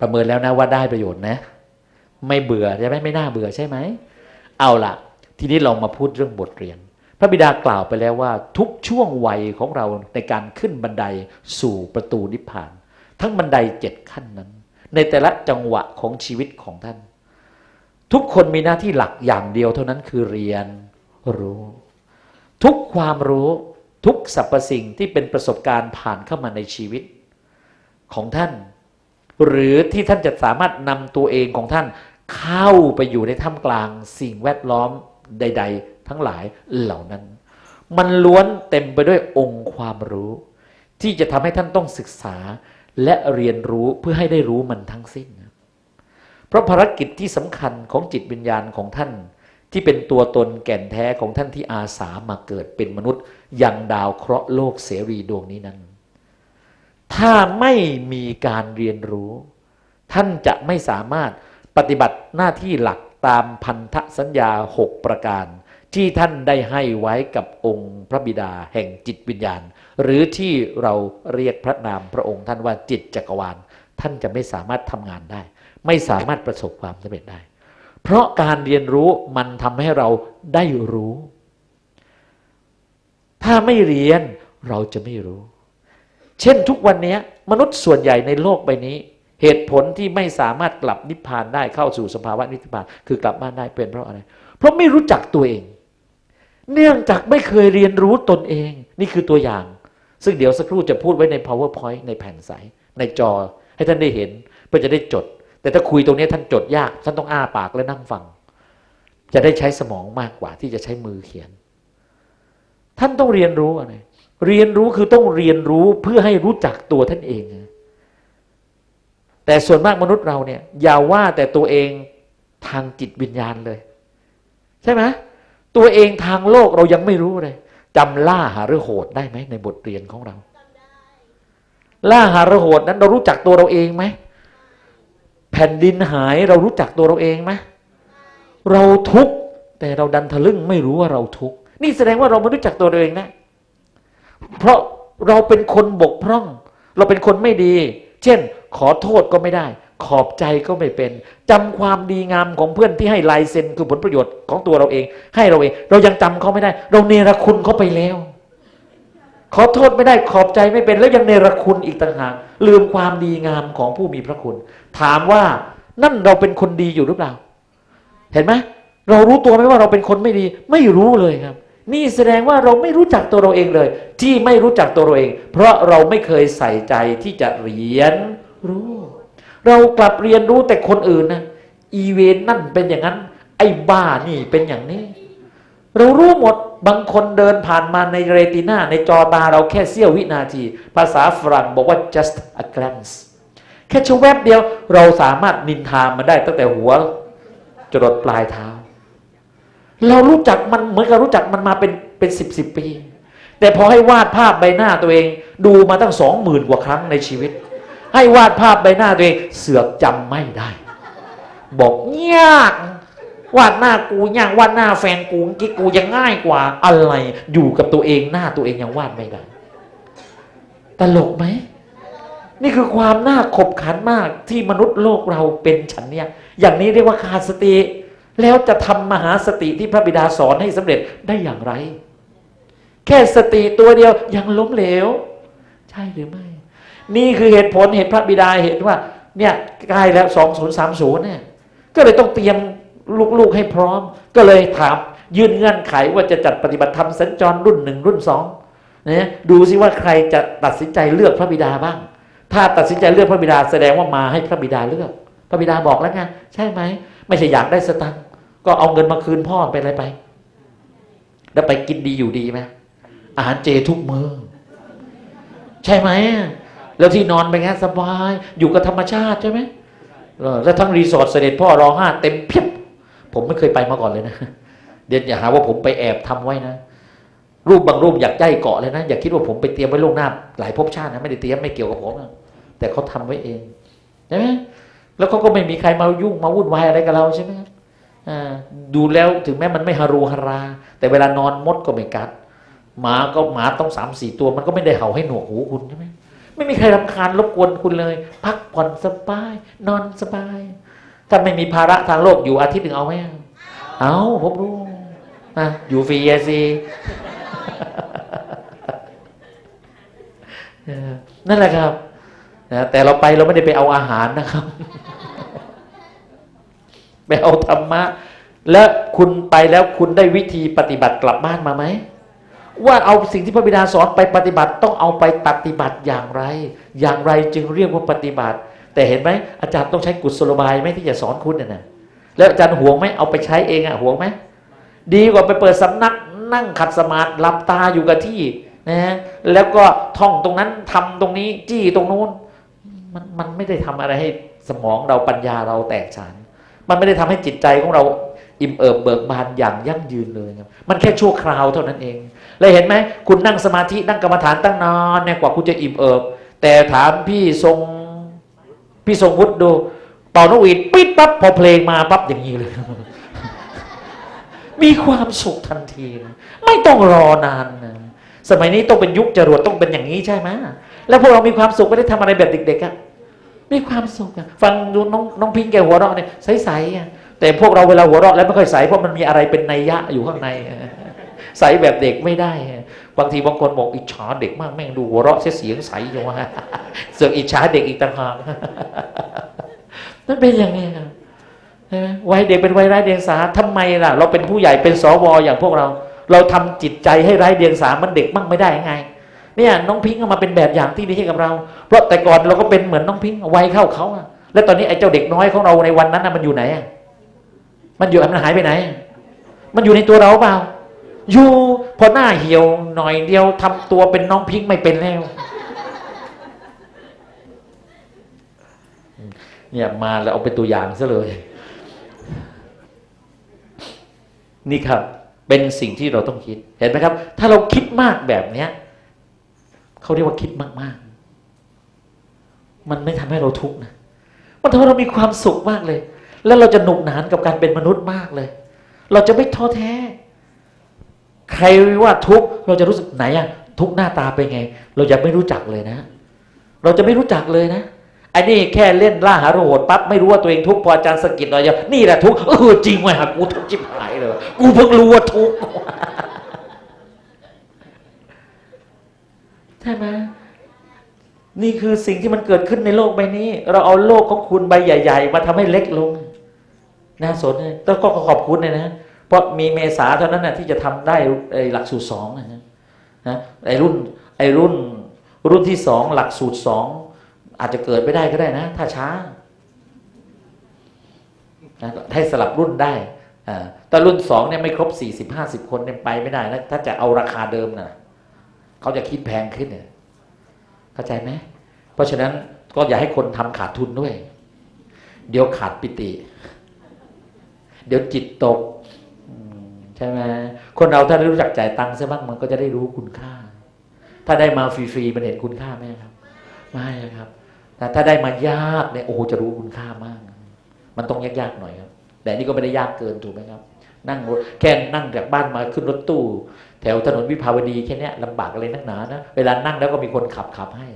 ประเมินแล้วนะว่าได้ประโยชน์นะ ไม่เบื่อใช่ไหมไม่น่าเบื่อใช่ไหมเอาละทีนี้เรามาพูดเรื่องบทเรียน พระบิดากล่าวไปแล้วว่า ทุกช่วงวัยของเราในการขึ้นบันไดสู่ประตูนิพพาน ทั้งบันไดเจ็ดขั้นนั้น ในแต่ละจังหวะของชีวิตของท่าน ทุกคนมีหน้าที่หลักอย่างเดียวเท่านั้นคือเรียนรู้ ทุกความรู้ทุกสรรพสิ่งที่เป็นประสบการณ์ผ่านเข้ามาในชีวิต ของท่าน หรือที่ท่านจะสามารถนำตัวเองของท่านเข้าไปอยู่ในท่ามกลางสิ่งแวดล้อมใด ๆ ทั้งหลายเหล่านั้น มันล้วนเต็มไปด้วยองค์ความรู้ ที่จะทำให้ท่านต้องศึกษาและเรียนรู้เพื่อให้ได้รู้มันทั้งสิ้น เพราะภารกิจที่สำคัญของจิตวิญญาณของท่าน ที่เป็นตัวตนแก่นแท้ของท่านที่อาสามาเกิดเป็นมนุษย์ยังดาวเคราะห์โลกเสรีดวงนี้นั้น ถ้าไม่มีการเรียนรู้ ท่านจะไม่สามารถปฏิบัติหน้าที่หลักตามพันธสัญญาหกประการ ที่ท่านได้ให้ไว้กับองค์พระบิดาแห่งจิตวิญญาณ หรือที่เราเรียกพระนามพระองค์ท่านว่าจิตจักรวาล ท่านจะไม่สามารถทำงานได้ ไม่สามารถประสบความสำเร็จได้ เพราะการเรียนรู้มันทำให้เราได้รู้ ถ้าไม่เรียนเราจะไม่รู้ เช่นทุกวันนี้มนุษย์ส่วนใหญ่ในโลกใบนี้ เหตุผลที่ไม่สามารถกลับนิพพานได้เข้าสู่สภาวะนิพพาน คือกลับบ้านได้เป็นเพราะอะไร เพราะไม่รู้จักตัวเอง เนื่องจากไม่เคยเรียนรู้ตนเอง นี่คือตัวอย่าง ซึ่งเดี๋ยวสักครู่จะพูดไว้ใน powerpoint ในแผ่นใส ในจอให้ท่านได้เห็นเพื่อจะได้จด แต่ถ้าคุยตรงนี้ท่านจดยาก ท่านต้องอ้าปากและนั่งฟัง จะได้ใช้สมองมากกว่าที่จะใช้มือเขียน ท่านต้องเรียนรู้อะไร เรียนรู้คือต้องเรียนรู้เพื่อให้รู้จักตัวท่านเอง แต่ส่วนมากมนุษย์เราเนี่ย อย่าว่าแต่ตัวเองทางจิตวิญญาณเลย ใช่ไหมตัวเองทางโลกเรายังไม่รู้เลยจำล่าหารือโหดได้ไหมในบทเรียนของเราล่าหารือโหดนั้นเรารู้จักตัวเราเองไหมแผ่นดินหายเรารู้จักตัวเราเองไหมเราทุกข์แต่เราดันทะลึ่งไม่รู้ว่าเราทุกข์นี่แสดงว่าเราไม่รู้จักตัวเราเองนะ เพราะเราเป็นคนบกพร่อง เราเป็นคนไม่ดี เช่น ขอโทษก็ไม่ได้ ขอบใจก็ไม่เป็นจำความดีงามของเพื่อนที่ให้ลายเซ็นคือผลประโยชน์ของตัวเราเอง ให้เราเอง เรายังจำเขาไม่ได้ เราเนรคุณเขาไปแล้ว ขอโทษไม่ได้ขอบใจไม่เป็น แล้วยังเนรคุณอีกต่างหากลืมความดีงามของผู้มีพระคุณ ถามว่านั่นเราเป็นคนดีอยู่หรือเปล่า เห็นไหมเรารู้ตัวไหมว่าเราเป็นคนไม่ดี ไม่รู้เลยครับ นี่แสดงว่าเราไม่รู้จักตัวเราเองเลย ที่ไม่รู้จักตัวเราเอง เพราะเราไม่เคยใส่ใจที่จะเรียนรู้ เรากลับเรียนรู้แต่คนอื่นนะอีเวนนั่นเป็นอย่างนั้น ไอ้บ้านี่เป็นอย่างนี้ เรารู้หมดบางคนเดินผ่านมาในเรตินาในจอตาเราแค่เสี้ยววินาที ภาษาฝรั่งบอกว่า just a glance แค่ชั่วแวบเดียว เราสามารถนินทามันได้ตั้งแต่หัวจรดปลายเท้า เรารู้จักมันเหมือนกับรู้จักมันมาเป็นเป็นสิบสิบปี แต่พอให้วาดภาพใบหน้าตัวเอง ดูมาตั้งสองหมื่นกว่าครั้งในชีวิต ให้วาดภาพใบหน้าตัวเองเสือกจำไม่ได้ บอกยากวาดหน้ากูยากวาดหน้าแฟนกูกิ๊กกูยังง่ายกว่าอะไรอยู่กับตัวเองหน้าตัวเองยังวาดไม่ได้ตลกไหมนี่คือความน่าขบขันมากที่มนุษย์โลกเราเป็นฉันเนี่ย อย่างนี้เรียกว่าขาดสติ แล้วจะทำมหาสติที่พระบิดาสอนให้สำเร็จได้อย่างไร แค่สติตัวเดียวยังล้มเหลว ใช่หรือไม่ นี่คือเหตุผลเหตุพระบิดาเห็นว่า เนี่ยใกล้แล้วสองศูนย์สามศูนย์เนี่ย ก็เลยต้องเตรียมลูกๆให้พร้อม ก็เลยถามยื่นเงื่อนไขว่าจะจัดปฏิบัติธรรมสัญจรรุ่นหนึ่งรุ่นสองนะดูซิว่าใครจะตัดสินใจเลือกพระบิดาบ้าง ถ้าตัดสินใจเลือกพระบิดาแสดงว่ามาให้พระบิดาเลือก พระบิดาบอกแล้วไงใช่ไหมไม่ใช่อยากได้สตังค์ ก็เอาเงินมาคืนพ่อไปอะไรไป แล้วไปกินดีอยู่ดีไหมอาหารเจทุกมือ ใช่ไหมแล้วที่นอนไปนไงสบาย อยู่กับธรรมชาติใช่ไหมแล้วทั้งรีสอร์ทเสด็จพ่อรอห้าเต็มเพียบ ผมไม่เคยไปมาก่อนเลยนะ เดี๋ยวอย่าหาว่าผมไปแอบทำไว้นะรูปบางรูปอยากใจเกาะเลยนะ อย่าคิดว่าผมไปเตรียมไว้ล่วงหน้า หลายภพชาตินะไม่ได้เตรียมไม่เกี่ยวกับผมนะแต่เขาทำไว้เองใช่ไหมแล้วเขาก็ไม่มีใครมายุ่งมาวุ่นวายอะไรกับเราใช่ไหมครับ ดูแล้วถึงแม้มันไม่ฮารูฮารา แต่เวลานอนมดก็ไม่กัด หมาก็หมาต้องสามสี่ตัว มันก็ไม่ได้เห่าให้หนวกหูคุณใช่ไหมไม่มีใครรำคาญรบกวนคุณเลย พักผ่อนสบาย นอนสบาย ถ้าไม่มีภาระทางโลกอยู่อาทิตย์หนึ่งเอาไหมเอาผมรู้นะอยู่ฟรีสิเออนั่นแหละครับนะแต่เราไปเราไม่ได้ไปเอาอาหารนะครับ ไปเอาธรรมะ แล้วคุณไปแล้วคุณได้วิธีปฏิบัติกลับบ้านมาไหมว่าเอาสิ่งที่พระบิดาสอนไปปฏิบัติต้องเอาไปปฏิบัติอย่างไร อย่างไรจึงเรียกว่าปฏิบัติ แต่เห็นไหมอาจารย์ต้องใช้กุศโลบายไหมที่จะสอนคุณน่ะนะแล้วอาจารย์ห่วงไหมเอาไปใช้เองอะห่วงไหมดีกว่าไปเปิดสำนักนั่งขัดสมาธิหลับตาอยู่กับที่นะฮะแล้วก็ท่องตรงนั้นทำตรงนี้จี้ตรงนู้นมันมันไม่ได้ทำอะไรให้สมองเราปัญญาเราแตกฉาน มันไม่ได้ทำให้จิตใจของเราอิ่มเอิบเบิกบานอย่างยั่งยืนเลยครับมันแค่ชั่วคราวเท่านั้นเองเลยเห็นไหมคุณนั่งสมาธินั่งกรรมฐานตั้งนานเนี่ยกว่าคุณจะอิ่มเอิบ แต่ถามพี่ทรงพี่ทรงวุฒิดูเป่านกหวีดปิดปั๊บพอเพลงมาปั๊บอย่างนี้เลย มีความสุขทันที ไม่ต้องรอนานนะสมัยนี้ต้องเป็นยุคจรวดต้องเป็นอย่างนี้ใช่ไหมแล้วพวกเรามีความสุขไม่ได้ทำอะไรแบบเด็กๆอะ มีความสุขฟังดูน้องน้องพิงแกหัวเราะเนี่ยใสๆอะแต่พวกเราเวลาหัวเราะแล้วไม่ค่อยใสเพราะมันมีอะไรเป็นนัยยะอยู่ข้างในใสแบบเด็กไม่ได้ บางทีบางคนบอกอิจฉาเด็กมากแม่งดูหัวเราะเสียงใสอยู่ว่าเสือกอิจฉาเด็กอีกต่างหากนั่นเป็นยังไงครับใช่ไหมวัยเด็กเป็นวัยไร้เดียงสาทำไมล่ะ เราเป็นผู้ใหญ่เป็นสวอย่างพวกเรา เราทำจิตใจให้ไร้เดียงสามันเด็กมั่งไม่ได้ยังไง เนี่ยน้องพิงค์มาเป็นแบบอย่างที่ดีให้กับเรา เพราะแต่ก่อนเราก็เป็นเหมือนน้องพิงค์วัยเข้าเขาอะแล้วตอนนี้ไอ้เจ้าเด็กน้อยของเราในวันนั้นน่ะมันอยู่ไหนอะมันอยู่มันหายไปไหน มันอยู่ในตัวเราเปล่า อยู่พอหน้าเหี่ยวหน่อยเดียวทำตัวเป็นน้องพิงค์ไม่เป็นแล้วเนี่ยมาแล้วเอาเป็นตัวอย่างซะเลย นี่ครับ เป็นสิ่งที่เราต้องคิดเห็นไหมครับ ถ้าเราคิดมากแบบเนี้ย เขาเรียกว่าคิดมาก ๆ มันไม่ทำให้เราทุกข์นะมันทำให้เรามีความสุขมากเลย แล้วเราจะหนุกหนานกับการเป็นมนุษย์มากเลย เราจะไม่ท้อแท้ ใครว่าทุกข์เราจะรู้สึกไหนอะทุกข์หน้าตาเป็นไง เรายังไม่รู้จักเลยนะ เราจะไม่รู้จักเลยนะไอ้นี่แค่เล่นล่าหาโรหดปั๊บไม่รู้ว่าตัวเองทุกข์พออาจารย์สะกิดเราจะนี่แหละทุกข์เออจริงว่ะกูทุกข์จิบหายเลยกูเพิ่งรู้ว่าทุกข์ ใช่ไหมนี่คือสิ่งที่มันเกิดขึ้นในโลกใบนี้ เราเอาโลกของคุณใบใหญ่ ๆ มาทำให้เล็กลงน่าสนเลยต้องก็ขอบคุณเลยนะเพราะมีเมษาเท่านั้นนะที่จะทำได้ไอ้หลักสูตรสองนะนะไอ้รุ่นไอ้รุ่นรุ่นที่สองหลักสูตรสองอาจจะเกิดไม่ได้ก็ได้นะ ถ้าช้านะให้สลับรุ่นได้อ่าแต่รุ่นสองเนี่ยไม่ครบสี่สิบห้าสิบคนเนี่ยไปไม่ได้นะถ้าจะเอาราคาเดิมนะ เขาจะคิดแพงขึ้นเนี่ยเข้าใจไหมเพราะฉะนั้นก็อย่าให้คนทำขาดทุนด้วย เดี๋ยวขาดปิติ เดี๋ยวจิตตกใช่ไหมคนเราถ้าได้รู้จักจ่ายตังค์ซะบ้างมันก็จะได้รู้คุณค่า ถ้าได้มาฟรีๆมันเห็นคุณค่าไหมครับ ไม่ครับ แต่ถ้าได้มายากเนี่ยโอ้โหจะรู้คุณค่ามาก มันต้องยากๆหน่อยครับ แต่นี่ก็ไม่ได้ยากเกินถูกไหมครับ นั่งแค่นั่งจากบ้านมาขึ้นรถตู้ แถวถนนวิภาวดีแค่นี้ลำบากอะไรนักหนานะเวลานั่งแล้วก็มีคนขับขับให้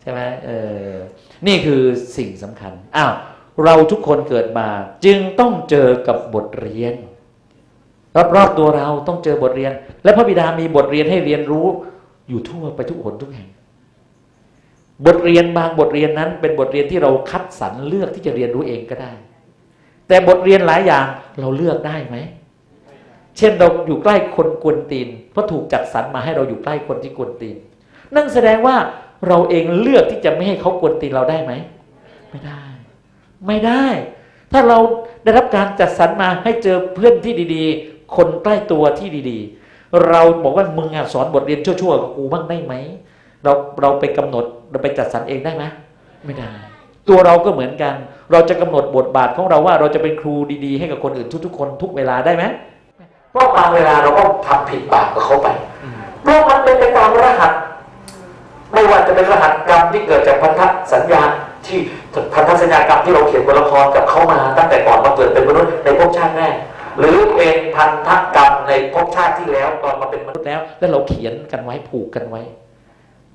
ใช่ไหมเออนี่คือสิ่งสำคัญอ้าวเราทุกคนเกิดมาจึงต้องเจอกับบทเรียนรอบๆตัวเราต้องเจอบทเรียน และพระบิดามีบทเรียนให้เรียนรู้อยู่ทั่วไปทุกหนทุกแห่ง บทเรียนบางบทเรียนนั้น เป็นบทเรียนที่เราคัดสรรเลือกที่จะเรียนรู้เองก็ได้ แต่บทเรียนหลายอย่างเราเลือกได้ไหม เช่นเราอยู่ใกล้คนกวนตีน เพราะถูกจัดสรรมาให้เราอยู่ใกล้คนที่กวนตีน นั่นแสดงว่าเราเองเลือกที่จะไม่ให้เขากวนตีนเราได้ไหม ไม่ได้ ไม่ได้ ถ้าเราได้รับการจัดสรรมาให้เจอเพื่อนที่ดี ๆ คนใกล้ตัวที่ดีๆ เราบอกว่ามึงอสอนบทเรียนชั่วๆกับกูบ้างได้ไหมเราเราไปกำหนดเราไปจัดสรรเองได้ไหมไม่ได้ ตัวเราก็เหมือนกัน เราจะกำหนดบทบาทของเราว่าเราจะเป็นครูดีๆ ให้กับคนอื่นทุกๆคนทุกเวลาได้ไหมเพราะบางเวลาเราก็ทำผิดบาปกับเขาไปเพราะมันเป็นไปตามรหัส ไม่ว่าจะเป็นรหัสกรรมที่เกิดจากพันธสัญญาที่พันธสัญญากรรมที่เราเขียนบนละครกับเขามา ตั้งแต่ก่อนมาเกิดเป็นมนุษย์ในภพชาติแรกหรือเป็นพันธกรรมในภพชาติที่แล้วตอนมาเป็นมนุษย์แล้ว แล้วเราเขียนกันไว้ผูกกันไว้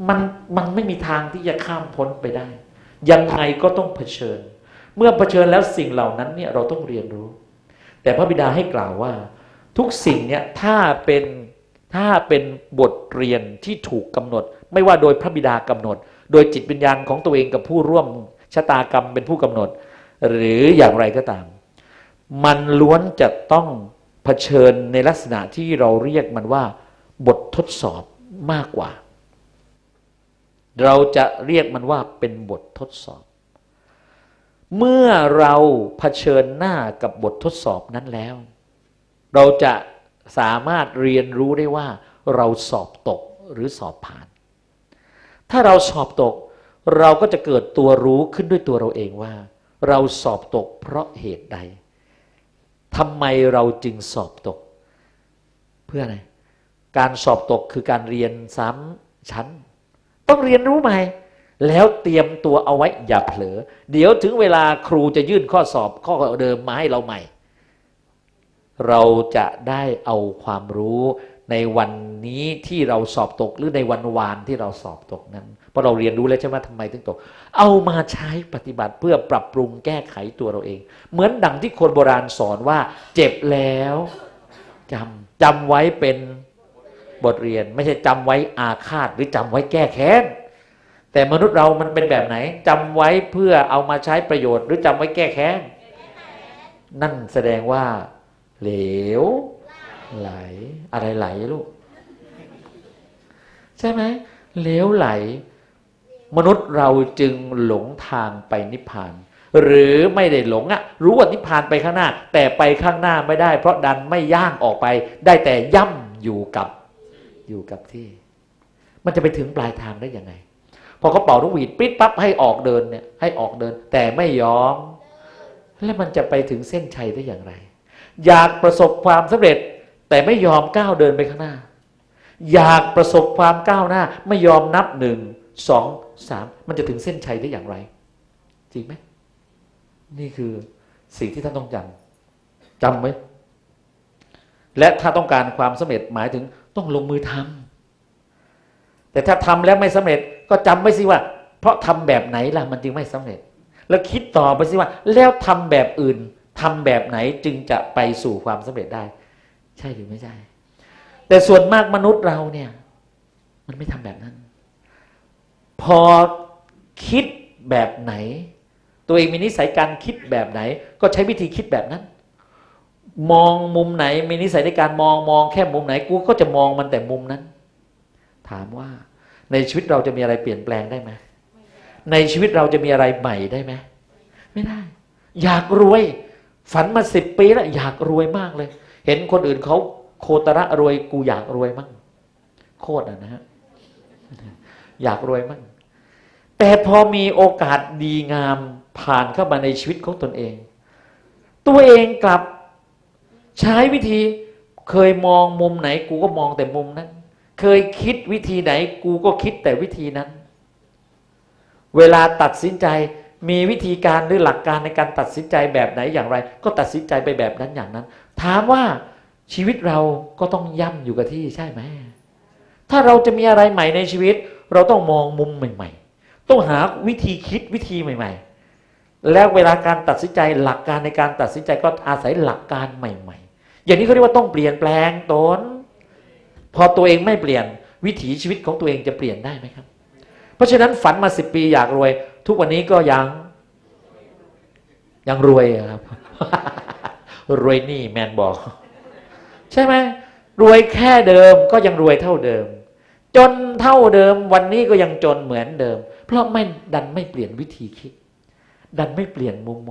มันมันไม่มีทางที่จะข้ามพ้นไปได้ ยังไงก็ต้องเผชิญ เมื่อเผชิญแล้วสิ่งเหล่านั้นเนี่ยเราต้องเรียนรู้ แต่พระบิดาให้กล่าวว่า ทุกสิ่งเนี่ยถ้าเป็นถ้าเป็นบทเรียนที่ถูกกำหนด ไม่ว่าโดยพระบิดากำหนด โดยจิตวิญญาณของตัวเองกับผู้ร่วมชะตากรรมเป็นผู้กำหนด หรืออย่างไรก็ตาม มันล้วนจะต้องเผชิญในลักษณะที่เราเรียกมันว่า บททดสอบมากกว่า เราจะเรียกมันว่าเป็นบททดสอบ เมื่อเราเผชิญหน้ากับบททดสอบนั้นแล้ว เราจะสามารถเรียนรู้ได้ว่า เราสอบตกหรือสอบผ่าน ถ้าเราสอบตก เราก็จะเกิดตัวรู้ขึ้นด้วยตัวเราเองว่า เราสอบตกเพราะเหตุใดทำไมเราจึงสอบตก เพื่ออะไร การสอบตกคือการเรียนซ้ำชั้น ต้องเรียนรู้ใหม่ แล้วเตรียมตัวเอาไว้อย่าเผลอ เดี๋ยวถึงเวลาครูจะยื่นข้อสอบข้อเดิมมาให้เราใหม่ เราจะได้เอาความรู้ในวันนี้ที่เราสอบตกหรือในวันวานที่เราสอบตกนั้น เพราะเราเรียนรู้แล้วใช่ไหมทำไมถึงตก เอามาใช้ปฏิบัติเพื่อปรับปรุงแก้ไขตัวเราเอง เหมือนดังที่คนโบราณสอนว่า เจ็บแล้วจำจำไว้เป็นบทเรียน ไม่ใช่จำไว้อาฆาตหรือจำไว้แก้แค้น แต่มนุษย์เรามันเป็นแบบไหนจำไว้เพื่อเอามาใช้ประโยชน์ หรือจำไว้แก้แค้นนั่นแสดงว่า เหลว ไหล อะไรไหลลูก ใช่ไหมเหลวไหล มนุษย์เราจึงหลงทางไปนิพพาน หรือไม่ได้หลงอะรู้ว่านิพพานไปข้างหน้า แต่ไปข้างหน้าไม่ได้ เพราะดันไม่ย่างออกไป ได้แต่ย่ำอยู่กับ อยู่กับที่ มันจะไปถึงปลายทางได้ยังไง พอเขาเป่านกหวีดปิดปั๊บให้ออกเดินเนี่ยให้ออกเดิน แต่ไม่ยอม แล้วมันจะไปถึงเส้นชัยได้อย่างไร อยากประสบความสำเร็จ แต่ไม่ยอมก้าวเดินไปข้างหน้า อยากประสบความก้าวหน้า ไม่ยอมนับหนึ่งสองสามมันจะถึงเส้นชัยได้อย่างไร จริงไหมนี่คือสิ่งที่ท่านต้องจำจำไว้และถ้าต้องการความสำเร็จหมายถึงต้องลงมือทำแต่ถ้าทำแล้วไม่สำเร็จ ก็จำไว้สิว่า เพราะทำแบบไหนล่ะมันจึงไม่สำเร็จ แล้วคิดต่อไปสิว่า แล้วทำแบบอื่นทำแบบไหนจึงจะไปสู่ความสำเร็จได้ ใช่หรือไม่ใช่ แต่ส่วนมากมนุษย์เราเนี่ย มันไม่ทำแบบนั้น พอคิดแบบไหน ตัวเองมีนิสัยการคิดแบบไหน ก็ใช้วิธีคิดแบบนั้น มองมุมไหนมีนิสัยในการมองมองแค่มุมไหนกูก็จะมองมันแต่มุมนั้น ถามว่า ในชีวิตเราจะมีอะไรเปลี่ยนแปลงได้ไหมในชีวิตเราจะมีอะไรใหม่ได้ไหมไม่ได้ อยากรวย ฝันมาสิบปีแล้วอยากรวยมากเลย เห็นคนอื่นเขาโคตระรวยกูอยากรวยมั่งโคตรอะนะฮะอยากรวยมั่งแต่พอมีโอกาสดีงามผ่านเข้ามาในชีวิตของตนเอง ตัวเองกลับใช้วิธีเคยมองมุมไหนกูก็มองแต่มุมนั้น เคยคิดวิธีไหน กูก็คิดแต่วิธีนั้น เวลาตัดสินใจมีวิธีการหรือหลักการในการตัดสินใจแบบไหนอย่างไร ก็ตัดสินใจไปแบบนั้นอย่างนั้น ถามว่าชีวิตเราก็ต้องย่ำอยู่กับที่ใช่ไหมถ้าเราจะมีอะไรใหม่ในชีวิต เราต้องมองมุมใหม่ ๆ ต้องหาวิธีคิดวิธีใหม่ ๆ แล้วเวลาการตัดสินใจหลักการในการตัดสินใจก็อาศัยหลักการใหม่ ๆ อย่างนี้เขาเรียกว่าต้องเปลี่ยนแปลงตน พอตัวเองไม่เปลี่ยนวิถีชีวิตของตัวเองจะเปลี่ยนได้ไหมครับ เพราะฉะนั้นฝันมาสิบปีอยากรวย ทุกวันนี้ก็ยัง ยังรวยครับ รวยนี่แมนบอก ใช่ไหมรวยแค่เดิมก็ยังรวยเท่าเดิม จนเท่าเดิม วันนี้ก็ยังจนเหมือนเดิม เพราะไม่ดันไม่เปลี่ยนวิธีคิด ดันไม่เปลี่ยนมุมมอง